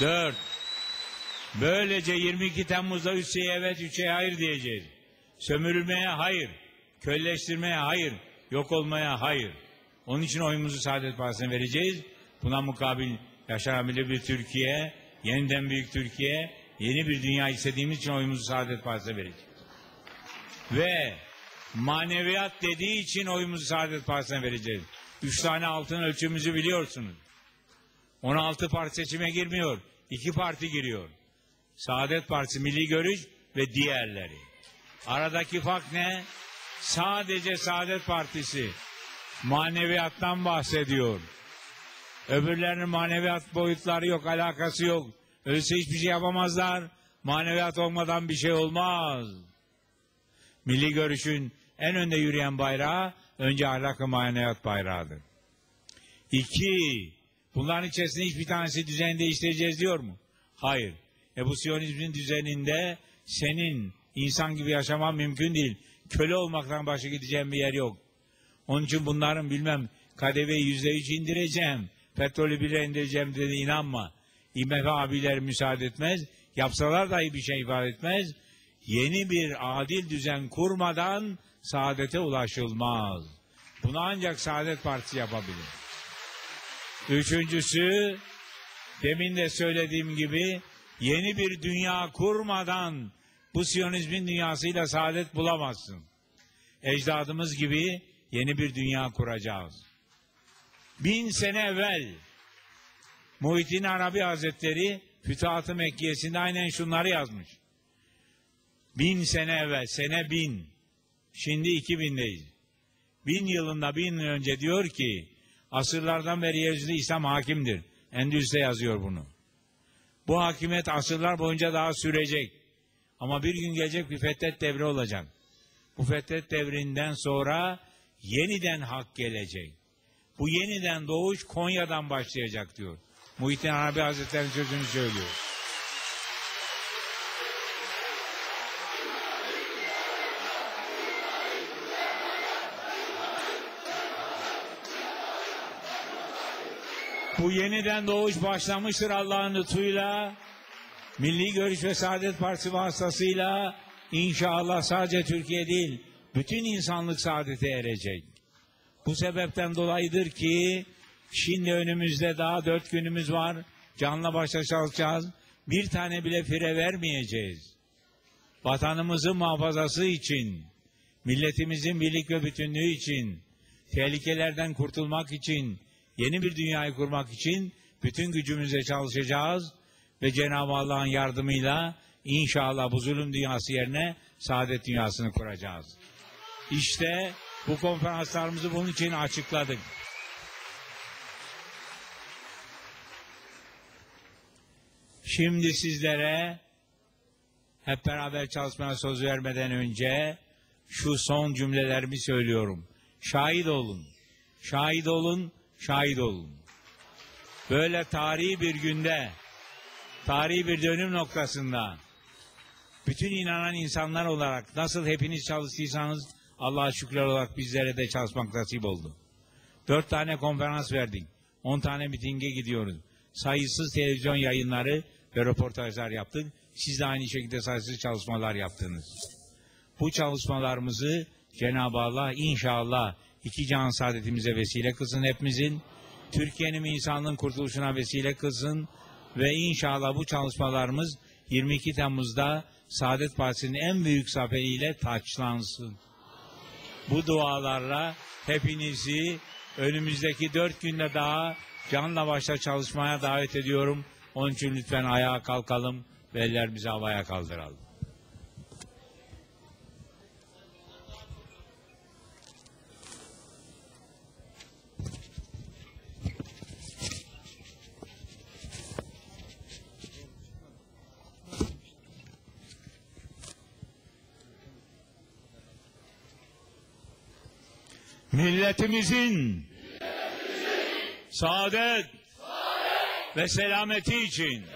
Dört. Böylece 22 Temmuz'da üç şeye evet, üç şeye hayır diyeceğiz. Sömürülmeye hayır, kölleştirmeye hayır, yok olmaya hayır. Onun için oyumuzu Saadet Partisi'ne vereceğiz. Buna mukabil yaşanabilir bir Türkiye, yeniden büyük Türkiye, yeni bir dünya istediğimiz için oyumuzu Saadet Partisi'ne vereceğiz. Ve maneviyat dediği için oyumuzu Saadet Partisi'ne vereceğiz. Üç tane altın ölçümüzü biliyorsunuz. 16 parti seçime girmiyor. iki parti giriyor. Saadet Partisi, Milli Görüş ve diğerleri. Aradaki fark ne? Sadece Saadet Partisi maneviyattan bahsediyor. Öbürlerinin maneviyat boyutları yok, alakası yok. Öyleyse hiçbir şey yapamazlar. Maneviyat olmadan bir şey olmaz. Milli görüşün en önde yürüyen bayrağı önce ahlak ve maneviyat bayrağıdır. İki, bunların içerisinde hiçbir tanesi düzeni değiştireceğiz diyor mu? Hayır. E bu Siyonizmin düzeninde senin insan gibi yaşaman mümkün değil. Köle olmaktan başka gideceğin bir yer yok. Onun için bunların bilmem KDV'yi yüzde üç indireceğim, petrolü bile indireceğim dedi inanma. IMF abiler müsaade etmez, yapsalar dahi bir şey ifade etmez. Yeni bir adil düzen kurmadan saadete ulaşılmaz. Bunu ancak Saadet Partisi yapabilir. Üçüncüsü, demin de söylediğim gibi yeni bir dünya kurmadan bu Siyonizmin dünyasıyla saadet bulamazsın. Ecdadımız gibi yeni bir dünya kuracağız. Bin sene evvel Muhittin Arabi Hazretleri Fütuhat-ı Mekkiyesinde aynen şunları yazmış. Bin sene evvel, sene bin. Şimdi iki bindeyiz. Bin yılında bin yıl önce diyor ki asırlardan beri yeryüzünde İslam hakimdir. Endülüs'te yazıyor bunu. Bu hakimiyet asırlar boyunca daha sürecek. Ama bir gün gelecek bir fethet devri olacak. Bu fethet devrinden sonra yeniden hak gelecek. Bu yeniden doğuş Konya'dan başlayacak diyor. Muhittin Arabi Hazretleri'nin sözünü söylüyor. Bu yeniden doğuş başlamıştır Allah'ın lütfuyla. Milli Görüş ve Saadet Partisi vasıtasıyla inşallah sadece Türkiye değil, bütün insanlık saadete erecek. Bu sebepten dolayıdır ki şimdi önümüzde daha dört günümüz var. Canla başla çalışacağız. Bir tane bile fire vermeyeceğiz. Vatanımızın muhafazası için, milletimizin birlik ve bütünlüğü için, tehlikelerden kurtulmak için, yeni bir dünyayı kurmak için bütün gücümüzle çalışacağız ve Cenab-ı Allah'ın yardımıyla inşallah bu zulüm dünyası yerine saadet dünyasını kuracağız. İşte bu konferanslarımızı bunun için açıkladık. Şimdi sizlere hep beraber çalışmaya söz vermeden önce şu son cümlelerimi söylüyorum. Şahit olun, şahit olun, şahit olun. Böyle tarihi bir günde, tarihi bir dönüm noktasında bütün inanan insanlar olarak nasıl hepiniz çalıştıysanız Allah'a şükürler olarak bizlere de çalışmak nasip oldu. Dört tane konferans verdik. On tane mitinge gidiyoruz. Sayısız televizyon yayınları ve röportajlar yaptık. Siz de aynı şekilde sayısız çalışmalar yaptınız. Bu çalışmalarımızı Cenab-ı Allah inşallah iki can saadetimize vesile kılsın hepimizin. Türkiye'nin insanlığın kurtuluşuna vesile kılsın ve inşallah bu çalışmalarımız 22 Temmuz'da Saadet Partisi'nin en büyük zaferiyle taçlansın. Bu dualarla hepinizi önümüzdeki dört günde daha canla başla çalışmaya davet ediyorum. Onun için lütfen ayağa kalkalım ve ellerimizi havaya kaldıralım. Milletimizin, saadet, ve selameti için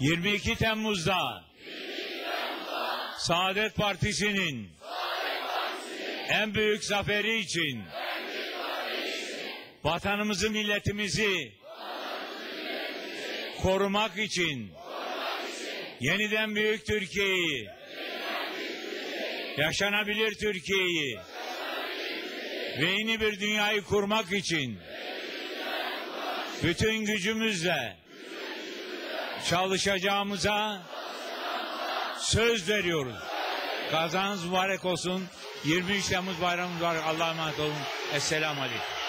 22 Temmuz'da Saadet Partisi'nin en büyük zaferi için vatanımızı milletimizi korumak için, yeniden büyük Türkiye'yi, yaşanabilir Türkiye'yi ve yeni bir dünyayı kurmak için bütün gücümüzle çalışacağımıza söz veriyoruz. Kazanız mübarek olsun. 23 Temmuz bayramımız var. Allah'a emanet olun. Esselamu Aleyküm.